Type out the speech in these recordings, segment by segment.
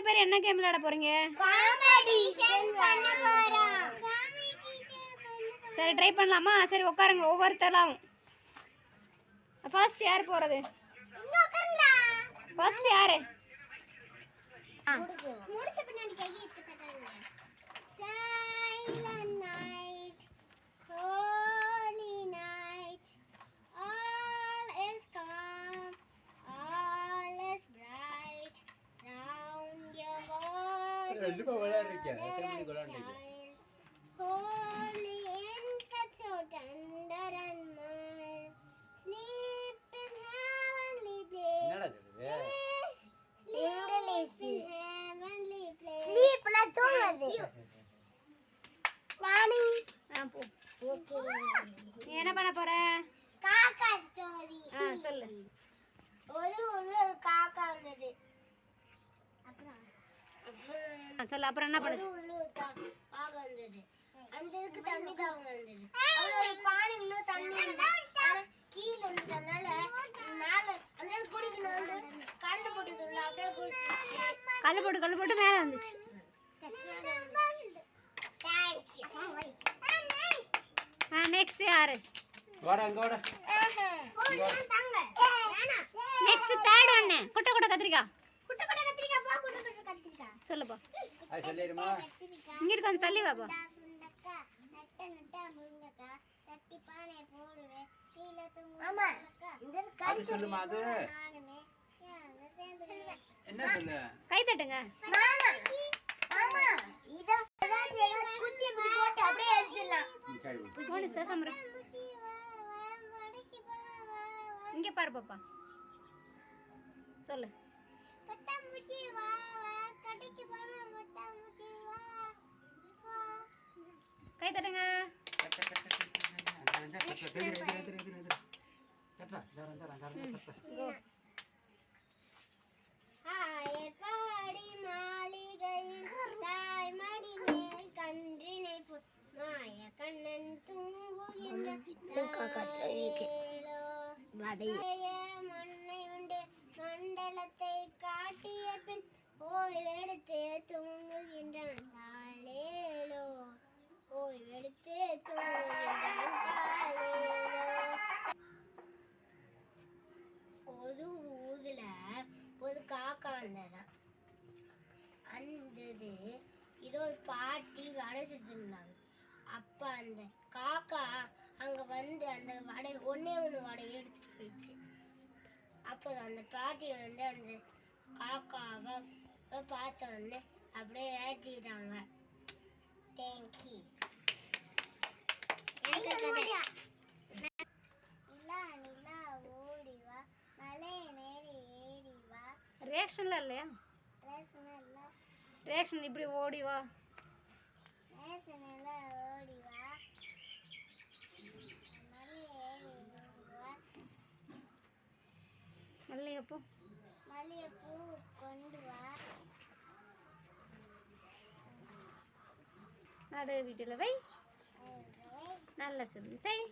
நாலு பேர் என்ன கேம் விளையாட போறீங்க? சரி ட்ரை பண்ணலாமா? சரி உட்காருங்க. ஒவ்வொருத்தரும் ஃபர்ஸ்ட் யார் போறது? ஃபர்ஸ்ட் யாரு? முடிச்ச. பின்னாடி ചെല്ലുമ്പോ വിളാണ്ടിരിക്കാം சொல்லு அப்புறம் என்ன பண்ணுச்சு ஒரு ஒரு கா- காக்கா வந்தது. அந்த இதுக்கு தண்ணி தான் வந்தது. அது ஒரு பானைக்குள்ள தண்ணி இருந்தது. ஆனா கீழே இருந்ததுனால மேல அந்த குடிக்கணும் கண்டு போட்டதுல அப்படியே குடிச்சிச்சு கல் போட்டு கல் போட்டு மேலே வந்துச்சு. ஆ நெக்ஸ்ட் யாரு? வாடா அங்க வாடா. நெக்ஸ்ட் தேர்ட் ஒன்று குட்டை குட்டை கத்திரிக்காய் சொல்லுப்பா. அது சொல்லிடுமா? இங்கிட்டு கொஞ்சம் தள்ளி வாப்பா. அது சொல்லுமா அது? என்ன சொல்லு? கை தட்டுங்க. போலீஸ் பேசாம. இங்க பாரு பாப்பா. சொல்லு. பட்டாம்பூச்சி வா வா. கடைக்கு போனா பட்டாம்பூச்சி வா வா. கை தட்டுங்க. ஆயப்பாடி மாளிகையில் தாய்மடி மேல் கன்றினை மாய கண்ணன் தூங்குகின்ற தாளேலோ. மண்டலத்தை காட்டிய பின் ஓய்வெடுத்து தூங்குகின்றான். தாளேலோ. ஓய்வெடுத்து தூங்குகின்றான். தாளேலோ. ஒரு ஊதுல ஒரு காக்கா இருந்ததாம் அந்த இது இதோ ஒரு பாட்டி வடை சுட்டுருந்தாங்க அப்ப அந்த காக்கா அங்க வந்து அந்த வடை ஒன்றே ஒன்று வடை எடுத்துட்டு போயிடுச்சு. அப்போ அந்த பாட்டி வந்து அந்த காக்காவை பார்த்த உடனே அப்படியே ஏற்றிட்டாங்க. தேங்க்யூ நிலா நிலா ஓடி வா. மலை நேரி ஏறி வா. ரியாக்ஷன்ல இல்லையா? ரியாக்ஷன் இப்படி ஓடி வா. ரேசனல்ல ஓடி வா மலை ஏறி ஓடி வா மல்லிகைப்பூ. மல்லிகைப்பூ கொண்டு வா. நடு வீட்டில் வை. நல்ல சொல்லி செய்.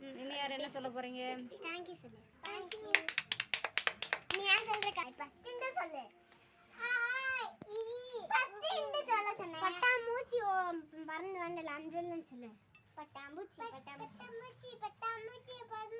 ம், இனி யார் என்ன சொல்ல போறீங்க? தேங்க்யூ சொல்லு. தேங்க்யூ நீ ஏன் சொல்ற ஃபர்ஸ்ட் இந்த சொல்லு. ஃபர்ஸ்ட் இந்த சொல்ல சொன்னேன் பட்டாம்பூச்சி பறந்து வண்டல அஞ்சல்னு சொல்லு. பட்டாம்பூச்சி பட்டாம்பூச்சி. பட்டாம்பூச்சி பறந்து